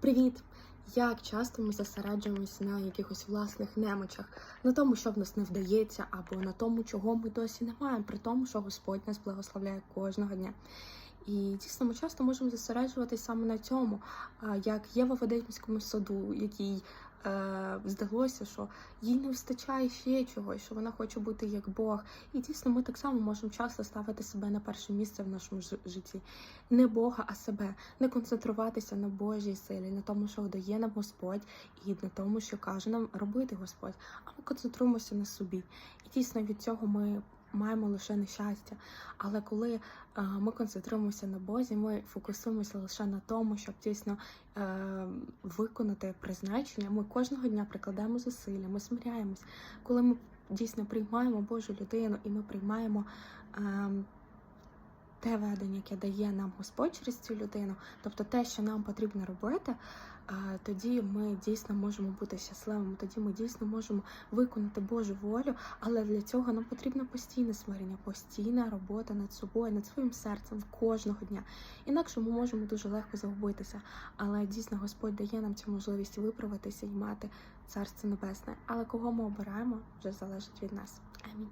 Привіт! Як часто ми зосереджуємося на якихось власних немочах, на тому, що в нас не вдається, або на тому, чого ми досі не маємо, при тому, що Господь нас благословляє кожного дня. І дійсно ми часто можемо зосереджуватись саме на цьому, як Єва в Едемському саду, якій е, здалося, що їй не вистачає ще чогось, що вона хоче бути як Бог. І дійсно, ми так само можемо часто ставити себе на перше місце в нашому жи- житті. Не Бога, а себе, не концентруватися на Божій силі, на тому, що дає нам Господь, і на тому, що каже нам робити Господь. А ми концентруємося на собі. І дійсно від цього ми маємо лише нещастя. Але коли е, ми концентруємося на Бозі, ми фокусуємося лише на тому, щоб дійсно е, виконати призначення. Ми кожного дня прикладаємо зусилля, ми смиряємось. Коли ми дійсно приймаємо Божу людину і ми приймаємо. Те ведення, яке дає нам Господь через цю людину, тобто те, що нам потрібно робити, тоді ми дійсно можемо бути щасливими, тоді ми дійсно можемо виконати Божу волю, але для цього нам потрібно постійне смирення, постійна робота над собою, над своїм серцем кожного дня. Інакше ми можемо дуже легко загубитися. Але дійсно Господь дає нам цю можливість виправитися і мати царство небесне. Але кого ми обираємо, вже залежить від нас. Амінь.